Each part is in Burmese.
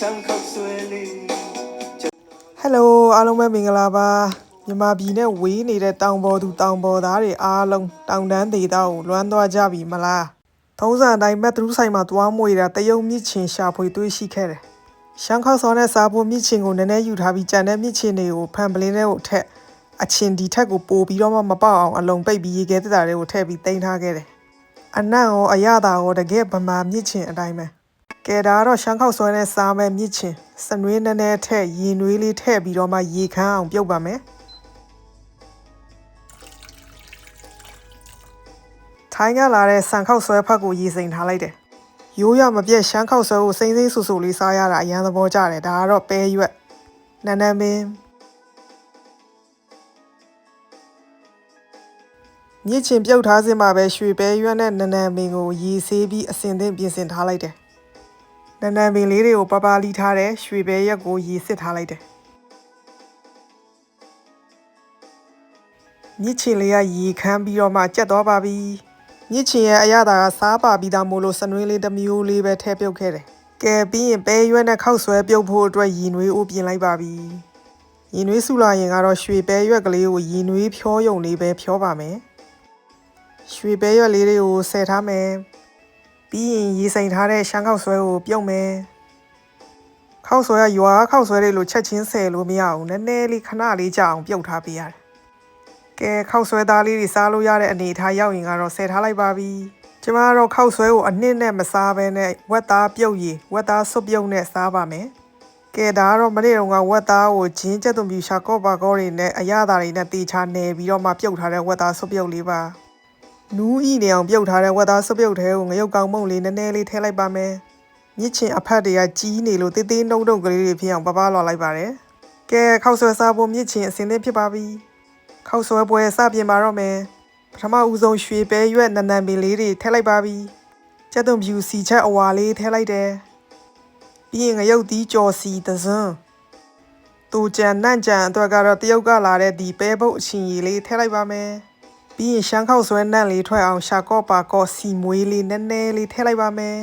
ရှမ်းခောက်ဆွဲလေးဟယ်လိုအားလုံးပဲမင်္ဂလာပါမြန်မာပြည်နဲ့ဝေးနေတဲ့တောင်ပေါ်သူတောင်ပေါ်သားတွေအားလုံးတောင်တန်းဒေသကိုလွမ်းသွားကြပြီမလားထုံးစံအတိုင်းမက်ထရူးဆိုင်မှာတွားမွေတာတယုံမြစ်ချင်ရှာဖွေတွေ့ရှိခဲ့တယ်ရှမ်းခောက်စောနဲ့စားဖို့မြစ်ချင်ကိုနည်းနည်းယူထားပြီးကြံတဲ့မြစ်ချင်တွေကိုဖန်ပလင်းထဲကိုထက်အချင်ဒီထက်ကိုပို့ပြီးတော့မှမပေါက်အောင်အလုံးပိတ်ပြီးရေခဲတက်တာတွေကိုထည့်ပြီးတင်ထားခဲ့တယ်အနံ့ရောအရသာရောတကယ်ဗမာမြစ်ချင်အတိုင်းပဲ ကဲဒါကတော့ရှမ်းခောက်ဆွဲနဲ့စားမဲ့မြစ်ချင်စနွေးနည်းနည်းထည့်ရင်နွေးလေးထည့်ပြီးတော့မှရေခမ်းအောင်ပြုတ်ပါမယ်ထိုင်းကလာတဲ့ဆန်ခောက်ဆွဲဖက်ကိုရေစိမ်ထားလိုက်တယ်ရိုးရမပြည့်ရှမ်းခောက်ဆွဲကိုစိမ့်စိမ့်ဆူဆူလေးစားရတာအရန်သဘောကျတယ်ဒါကတော့ပဲရွက်နန်းနန်းမင်းမြစ်ချင်ပြုတ်ထားစင်မှာပဲရွှေပဲရွက်နဲ့နန်းနန်းမင်းကိုရေဆေးပြီးအစင်သင့်ပြင်ဆင်ထားလိုက်တယ် နန်းနန်းပင်လေးတွေကိုပပလီထားတဲ့ရွှေပဲရက်ကိုရေစစ်ထားလိုက်တယ်မြစ်ချင်လေးကရေခမ်းပြီးတော့မှကြက်သွားပါပြီမြစ်ချင်ရဲ့အရသာကစားပါပြီးသားမို့လို့စနွေးလေးတစ်မျိုးလေးပဲထည့်ပြုတ်ခဲ့တယ်ကဲပြီးရင်ပဲရွက်နဲ့ခောက်ဆွဲပြုတ်ဖို့အတွက်ရည်နွေးအိုးပြင်လိုက်ပါပြီရည်နွေးစုလာရင်ကတော့ရွှေပဲရွက်ကလေးကိုရည်နွေးဖြောယုံလေးပဲဖြောပါမယ်ရွှေပဲရွက်လေးတွေကိုဆယ်ထားမယ် ပြီးရင်ရေစိမ်ထားတဲ့ရှမ်းခောက်ဆွဲကိုပြုတ်မယ်ခောက်ဆွဲကရွာခောက်ဆွဲတွေလိုချက်ချင်းဆယ်လို့မရအောင်နည်းနည်းလေးခဏလေးကြာအောင်ပြုတ်ထားပေးရတယ်ကဲခောက်ဆွဲသားလေးတွေစားလို့ရတဲ့အနေအထားရောက်ရင်ကတော့ဆယ်ထားလိုက်ပါပြီကျမကတော့ခောက်ဆွဲကိုအနှစ်နဲ့မစားဘဲနဲ့ဝက်သားပြုတ်ရည်ဝက်သားစွပ်ပြုတ်နဲ့စားပါမယ်ကဲဒါကတော့မနေ့တုန်းကဝက်သားကိုဂျင်းကျက်သွန်ပြူရှာကော့ပါကောတွေနဲ့အရသာတွေနဲ့တေချာနယ်ပြီးတော့မှပြုတ်ထားတဲ့ဝက်သားစွပ်ပြုတ်လေးပါ နူးဤနေအောင်ပြုတ်ထားတဲ့ဝက်သားစပြုတ်ထဲကိုငရုတ်ကောင်းမုံလေးနည်းနည်းလေးထည့်လိုက်ပါမယ်။မြစ်ချင်အဖက်တွေကကြီးနေလို့တေးသေးနှုတ်တုတ်ကလေးတွေဖြစ်အောင်ပပလွာလိုက်ပါတယ်။ကဲခောက်ဆွဲစားဖို့မြစ်ချင်အစင်းသင့်ဖြစ်ပါပြီ။ခောက်ဆွဲပွဲစပြင်ပါတော့မယ်။ပထမဦးဆုံးရွှေပဲရွက်နန်းနန်းပင်လေးတွေထည့်လိုက်ပါပြီ။ကျက်သွန်ဖြူစီချက်အဝါလေးထည့်လိုက်တယ်။ပြီးရင်ငရုတ်သီးကြော်စီသဇွန်းတူကြံနှန့်ကြံအတွက်ကတော့တရုတ်ကလာတဲ့ဒီပဲပုတ်အချင်းကြီးလေးထည့်လိုက်ပါမယ်။ ပြီးရင်ရှမ်းခောက်ဆွဲနန့်လေးထွက်အောင်ရှာကော့ပါကော့စီမွေးလေးနည်းနည်းလေးထည့်လိုက်ပါမယ်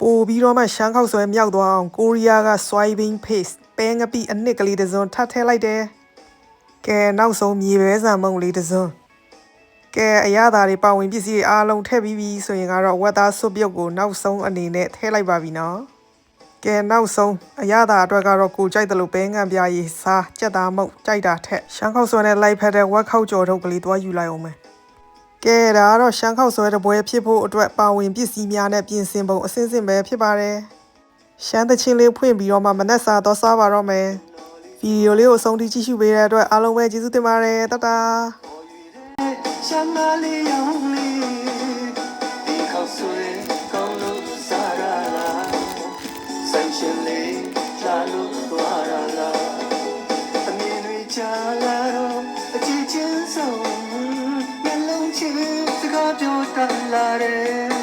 ပို့ပြီးတော့မှရှမ်းခောက်ဆွဲမြောက်သွားအောင်ကိုရီးယားက soybean paste ပဲငပိအနှစ်ကလေးတစ်စုံထပ်ထည့်လိုက်တယ်ကဲနောက်ဆုံးမြေပဲဆန်မုံလေးတစ်စုံကဲအရသာတွေပါဝင်ပစ္စည်းတွေအားလုံးထည့်ပြီးပြီဆိုရင်ကတော့ဝက်သားစွပ်ပြုတ်ကိုနောက်ဆုံးအနေနဲ့ထည့်လိုက်ပါပြီနော် ကဲနောက်ဆုံးအရသာအတွက်ကတော့ကိုကြိုက်တယ်လို့ပဲငံပြားရည်စားကြက်သားမုတ်ကြိုက်တာထက်ရှမ်းခောက်ဆွဲနဲ့လိုက်ဖက်တဲ့ဝက်ခောက်ကြော်ထုတ်ကလေးသွားယူလိုက်အောင်မယ်ကဲဒါကတော့ရှမ်းခောက်ဆွဲတပွဲဖြစ်ဖို့အတွက်ပါဝင်ပစ္စည်းများနဲ့ပြင်ဆင်ပုံအစင်းစင်ပဲဖြစ်ပါတယ်။ရှမ်းသချင်းလေးဖွင့်ပြီးတော့မှမနက်စာတော့စားပါတော့မယ်။ဗီဒီယိုလေးကိုအဆုံးထိကြည့်ရှုပေးတဲ့အတွက်အားလုံးပဲကျေးဇူးတင်ပါတယ်တတားရှမ်းမလေးရောင်လေးဒီခောက်ဆွဲ ရှင်လေးလာလို့သွားရလားအမြင်တွေချလာတော့အချစ်ချင်းဆုံးမျက်လုံးချစ်စကားပြောတတ်လာတယ်